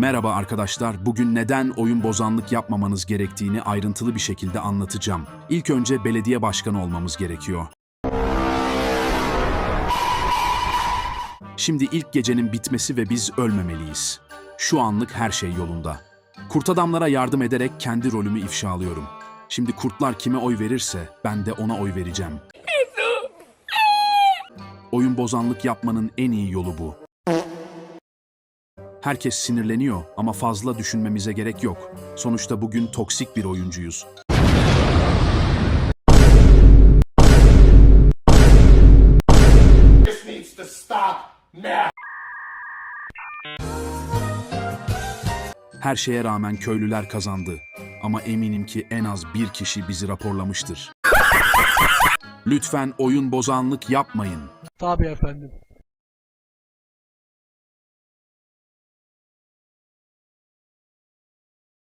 Merhaba arkadaşlar. Bugün neden oyun bozanlık yapmamanız gerektiğini ayrıntılı bir şekilde anlatacağım. İlk önce belediye başkanı olmamız gerekiyor. Şimdi ilk gecenin bitmesi ve biz ölmemeliyiz. Şu anlık her şey yolunda. Kurt adamlara yardım ederek kendi rolümü ifşalıyorum. Şimdi kurtlar kime oy verirse ben de ona oy vereceğim. Oyun bozanlık yapmanın en iyi yolu bu. Herkes sinirleniyor ama fazla düşünmemize gerek yok. Sonuçta bugün toksik bir oyuncuyuz. This needs to stop now. Her şeye rağmen köylüler kazandı. Ama eminim ki en az bir kişi bizi raporlamıştır. Lütfen oyun bozanlık yapmayın. Tabii efendim.